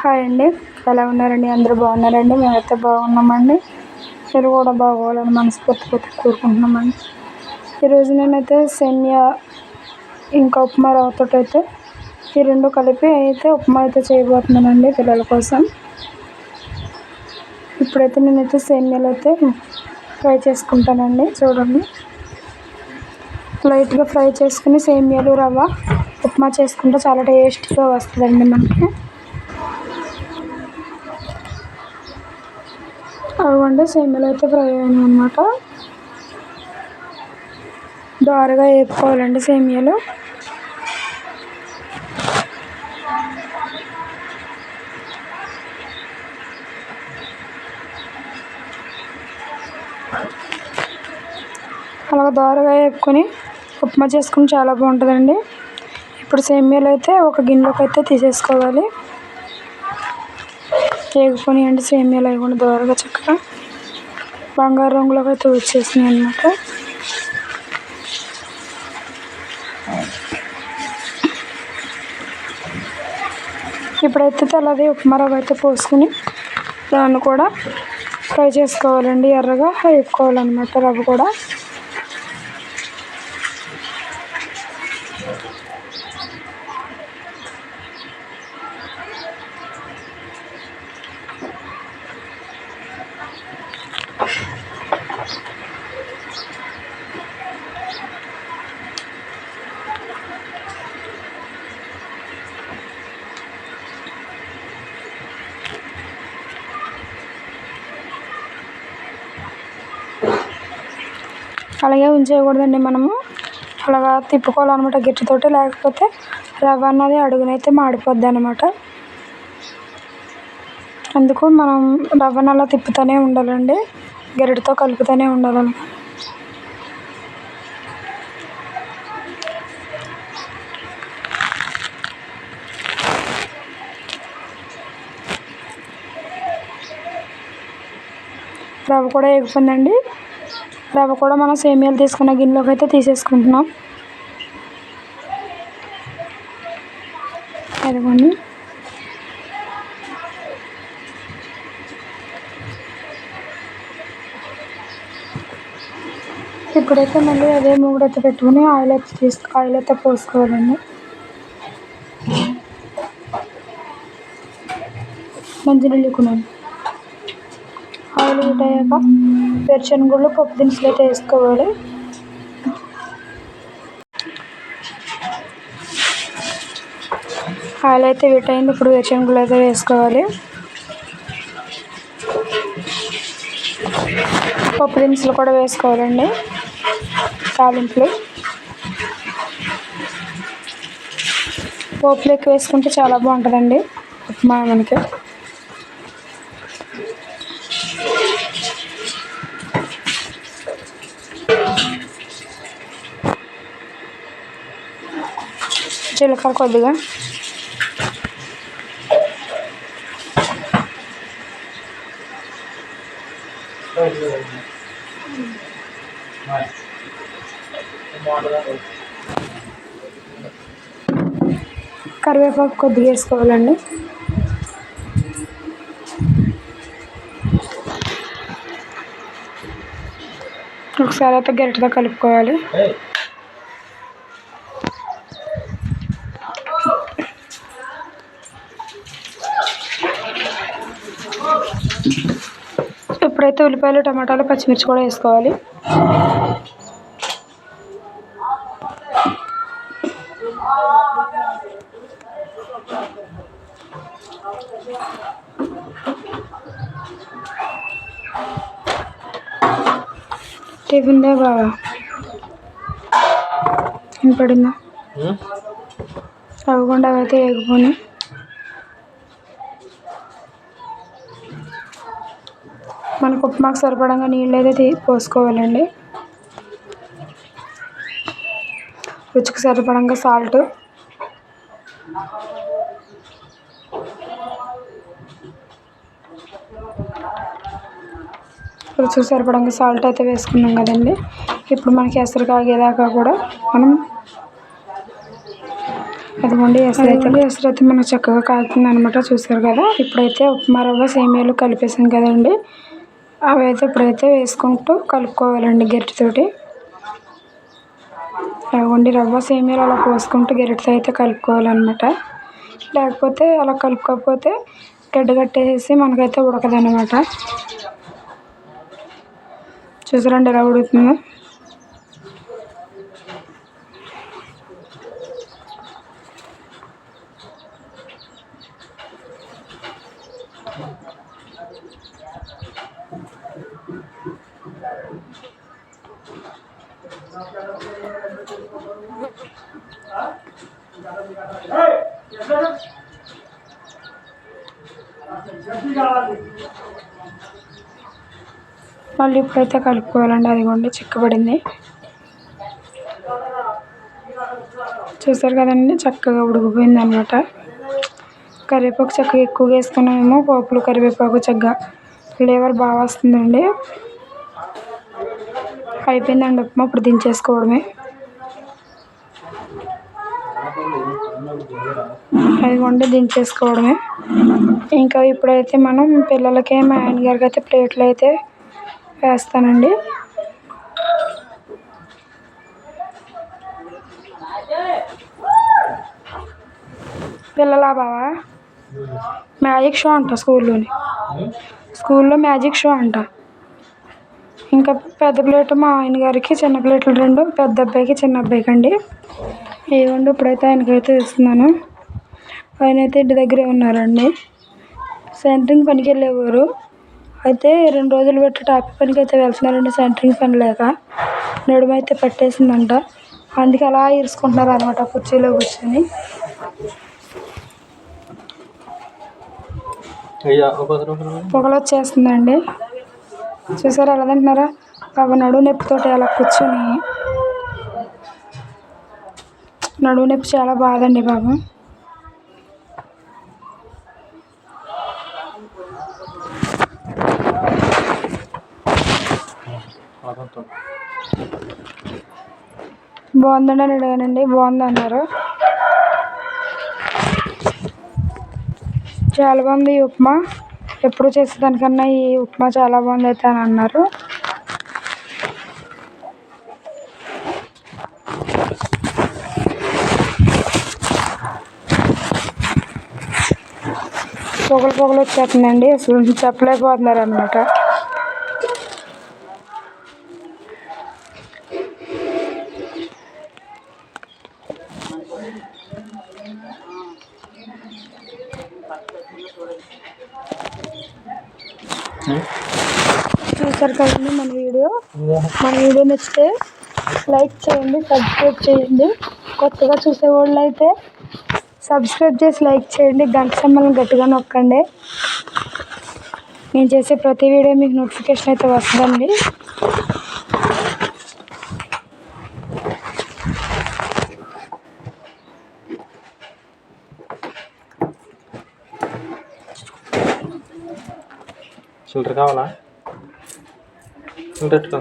Hi అండి. ఎలా ఉన్నారండి? అందరూ బాగున్నారండి? మేమైతే బాగున్నామండి. మీరు కూడా బాగోవాలని మనస్ఫూర్తిగా కోరుకుంటున్నామండి. ఈరోజు నేనైతే సేమియా ఇంకా ఉప్మా రవ్వతో అయితే ఈ రెండు కలిపి అయితే ఉప్మా అయితే చేయబోతున్నానండి పిల్లల కోసం. ఇప్పుడైతే నేనైతే సేమియాలు అయితే ఫ్రై చేసుకుంటానండి. చూడండి. లైట్గా ఫ్రై చేసుకుని సేమియాలు రవ్వ ఉప్మా చేసుకుంటే చాలా టేస్టీగా వస్తుందండి మనకి. అవ్వండి సేమియాలు అయితే ఫ్రై అయినాయి అనమాట దోరగా వేపుకోవాలండి సేమియాలు. అలా దోరగా వేపుకొని ఉప్మా చేసుకుని చాలా బాగుంటుందండి. ఇప్పుడు సేమ్యాలు అయితే ఒక గిన్నెలోకి అయితే తీసేసుకోవాలి. వేగిపోయి అంటే సేమ్యాలు అవి కూడా దోరగా చక్కగా బంగారు రంగులోకి అయితే వచ్చేసినాయి అనమాట ఇప్పుడైతే తెల్లది ఉప్మా రవ్వ అయితే పోసుకుని దాన్ని కూడా ఫ్రై చేసుకోవాలండి. ఎర్రగా వేపుకోవాలన్నమాట రవ్వ కూడా. అలాగే ఉంచేయకూడదండి మనము. అలాగా తిప్పుకోవాలన్నమాట గరిటెతోటి లేకపోతే రవ్వ అన్నది అడుగునైతే మాడిపోద్ది అనమాట అందుకు మనం రవ్వను అలా తిప్పుతూనే ఉండాలండి. గరిటెతో కలుపుతూనే ఉండాలి రవ్వ కూడా ఎగిపోయిందండి రవ్వ కూడా మనం సేమియాలు తీసుకున్న గిన్నెలోకి అయితే తీసేసుకుంటున్నాం. అదిగోండి. ఇప్పుడైతే మళ్ళీ అదే మూడైతే పెట్టుకుని ఆయిల్ అయితే తీసు ఆయిల్ అయితే పోసుకోవాలండి. మంచినీళ్ళు కొనండి ఆయిల్ హీట్ అయ్యాక పప్పు దినుసులు అయితే వేసుకోవాలి. ఆయిల్ అయితే హీట్ అయింది. ఇప్పుడు వేరుశనగలు అయితే వేసుకోవాలి. పప్పు దినుసులు కూడా వేసుకోవాలండి. తాలింపులు. పోపులు ఎక్కువ వేసుకుంటే చాలా బాగుంటుందండి. ఉప్మా మనకి. జీలకర్ర కొద్దిగా. కరివేపాకు కొద్దిగా వేసుకోవాలండి. ఒకసారి అయితే గరిటతో కలుపుకోవాలి. ఇప్పుడైతే ఉల్లిపాయలు టమాటాలు పచ్చిమిర్చి కూడా వేసుకోవాలి. టిఫిన్ దే బాగా వినపడిందా అవి కూడా అవైతే మనకు ఉప్మాకు సరిపడంగా నీళ్ళు అయితే తీ పోసుకోవాలండి. రుచికి సరిపడంగా సాల్ట్ రుచికి సరిపడంగా సాల్ట్ అయితే వేసుకున్నాం కదండి. ఇప్పుడు మనకి ఎసరు కాగేదాకా కూడా మనం అదిగోండి ఎసరు అయితే ఎసరు అయితే మనకు చక్కగా కాగుతుంది అనమాట చూసారు కదా? ఇప్పుడైతే ఉప్మా రవ్వ సేమియాలు కలిపేసాం కదండి. అవి అయితే ఇప్పుడైతే వేసుకుంటూ కలుపుకోవాలండి గరిటెతోటి అదిగోండి రవ్వ సేమియాలు అలా పోసుకుంటూ గరిటెతో అయితే కలుపుకోవాలన్నమాట. లేకపోతే అలా కలుపుకోకపోతే గడ్డ కట్టేసి మనకైతే ఉడకదన్నమాట. చూసారండి ఎలా ఉడుకుతుందో? మళ్ళీ ఇప్పుడైతే కలుపుకోవాలండి. అదిగోండి చిక్కబడింది. చూసారు కదండి చక్కగా ఉడికిపోయింది అనమాట కరివేపాకు చక్కగా ఎక్కువగా వేసుకున్నామేమో పోపులు కరివేపాకు చక్కగా ఫ్లేవర్ బాగా వస్తుందండి. అయిపోయిందండి ఉప్మా ఇప్పుడు దించేసుకోవడమే. అదిగోండి దించేసుకోవడమే. ఇంకా ఇప్పుడైతే మనం పిల్లలకి మా ఆయన గారికి అయితే ప్లేట్లు అయితే వేస్తానండి. పిల్లలా బావా? మ్యాజిక్ షో అంట స్కూల్లోని. స్కూల్లో మ్యాజిక్ షో అంట. ఇంకా పెద్ద ప్లేట్ మా ఆయన గారికి చిన్న ప్లేట్లు రెండు పెద్ద అబ్బాయికి చిన్న అబ్బాయికి అండి. ఏమండి ఇప్పుడైతే ఆయనకైతే ఇస్తున్నాను. ఆయన అయితే ఇంటి దగ్గరే ఉన్నారండి. సెంటరింగ్ పనికి వెళ్ళేవారు. అయితే రెండు రోజులు పెట్టి టాపీ పనికి అయితే వెళ్తున్నారండి సెంటరింగ్ పని లేక. నడుము అయితే పట్టేసిందంట. అందుకే అలా ఇరుచుకుంటున్నారు అనమాట కుర్చీలో కూర్చొని. పొగలు వచ్చేస్తుందండి చూసారా ఎలా తింటున్నారా? పాప నడువు నొప్పితోటి అలా కూర్చొని. నడువు నొప్పి చాలా బాధండి పాపం బాగుందండి అని అడిగానండి. బాగుంది అన్నారు చాలా బాగుంది ఈ ఉప్మా. ఎప్పుడు చేసేదానికన్నా ఈ ఉప్మా చాలా బాగుంది అయితే అని అన్నారు. పొగలు పొగలు వచ్చేస్తుందండి అసలు చెప్పలేకపోతున్నారు అనమాట చూసారు కదండి మన వీడియో? మన వీడియో నచ్చితే లైక్ చేయండి సబ్స్క్రైబ్ చేయండి. కొత్తగా చూసే వాళ్ళు అయితే సబ్స్క్రైబ్ చేసి లైక్ చేయండి. గంట సంబంధం గట్టిగా నొక్కండి. నేను చేసే ప్రతి వీడియో మీకు నోటిఫికేషన్ అయితే వస్తుందండి. చిల్లర కావాలా? పెట్టుకో.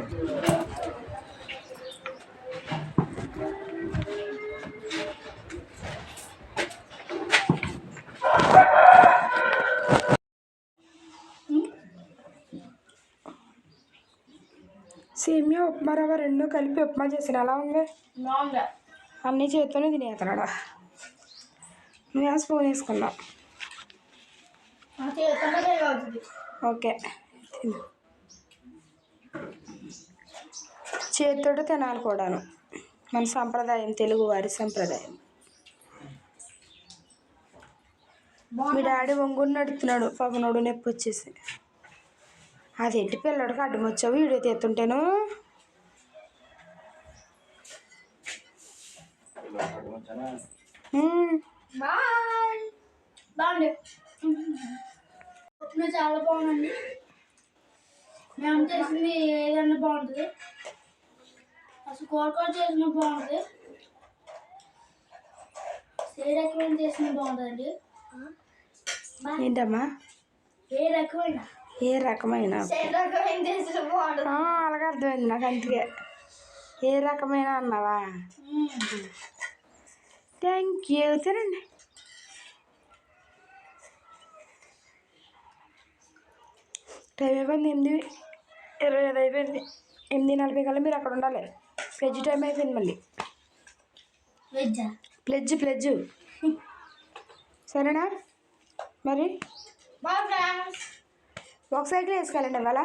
సేమియా ఉప్మా రవ్వ రెండు కలిపి ఉప్మా చేసిన ఎలా ఉంది? అన్నీ చేతితోనే తినేస్తున్నాడా? నువ్వేమో స్పూన్ అవుతుంది ఓకే. చేతితోటి తినాలి కూడాను. మన సంప్రదాయం తెలుగు వారి సంప్రదాయం. మీ డాడీ ఒంగుని నడుపుతున్నాడు. పగనోడు నొప్పి వచ్చేసి. అదేంటి పిల్లడికి అడ్డం వచ్చావు? వీడియో తీస్తుంటేను. బాయ్. బాగుంది ఉప్మా చాలా బాగుందండి. మేము చేసింది ఏదన్నా బాగుంటుంది. అసలు కోరకూర చేసిన బాగుంటుంది. ఏ రకమైన చేసిన బాగుంటుందండి. ఏంటమ్మా? ఏ రకమైన? ఏ రకమైన? ఏ రకమైన చేసిన బాగుంటుంది. ఆ, అలాగే అర్థమైంది నాకు అందుకే. ఏ రకమైన అన్నావా. థ్యాంక్ యూ తినండి. టైం అయిపోయింది ఎనిమిది ఇరవై ఐదు అయిపోయింది. ఎనిమిది నలభై కల్లా మీరు అక్కడ ఉండాలి. ప్లెడ్జ్ టైం అయిపోయింది మళ్ళీ. వెజ్జా ప్లెడ్జ్ ప్లెడ్జ్ సరేనా? మరి? ఒక సైకిల్ వేసుకోవాలండి ఇవాళ.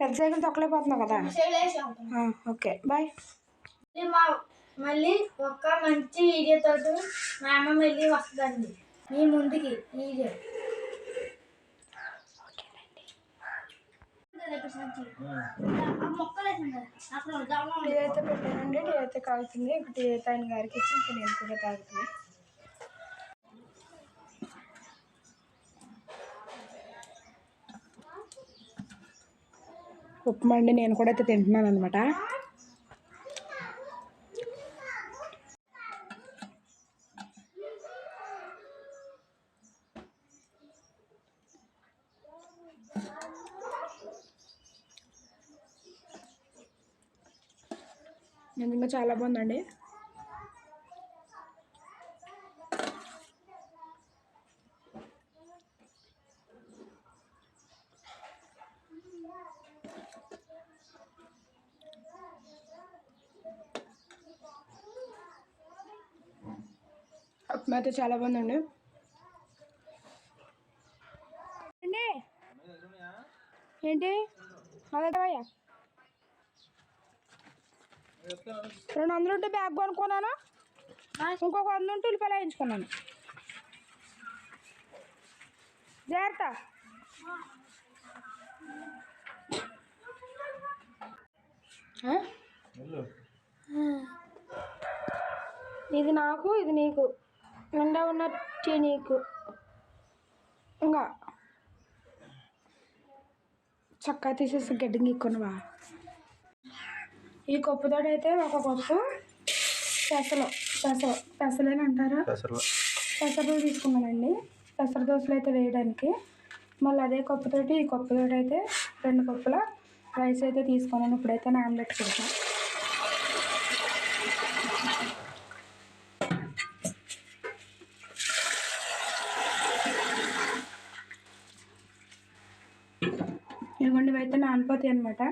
పెద్ద సైకిల్ తొక్కలేకపోతున్నావు కదా. ఓకే. బాయ్. మళ్ళీ మా మళ్ళీ ఒక మంచి వీడియోతో మా అమ్మ మళ్ళీ వస్తుందండి. మీ ముందుకి వీడియో టీ అయితే పెట్టానండి టీ అయితే కాగుతుంది ఒక టీ అయితే ఆయన గారికి ఇచ్చి ఇంకా నేను కూడా తాగుతుంది ఉప్మా అండి నేను కూడా అయితే తింటున్నాను అనమాట నిజంగా చాలా బాగుందండి. ఉప్మా అయితే చాలా బాగుందండి. ఏంటి? అదే రెండు వందలు ఉంటే బ్యాగ్ కొనుక్కున్నాను? ఇంకొక వంద ఉంటే ఉల్లిపాయలు వేయించుకున్నాను. జాగ్రత్త? ఇది నాకు ఇది నీకు. నిండా ఉన్న టీ నీకు. ఇంకా. చక్కగా తీసేసి గడ్డి గీక్కున్నావా ఈ కప్పుతో అయితే ఒక కప్పు పెసలు పెసలు పెసలేని అంటారా. పెసలు. తీసుకున్నానండి. పెసర దోశలు అయితే వేయడానికి. మళ్ళీ అదే కప్పుతోటి ఈ కప్పుతోటి అయితే రెండు కప్పుల రైస్ అయితే తీసుకున్నాను. ఇప్పుడైతే ఆమ్లెట్ పెడతాను. ఇదిగోండి ఇవి అయితే నానిపోతాయి అనమాట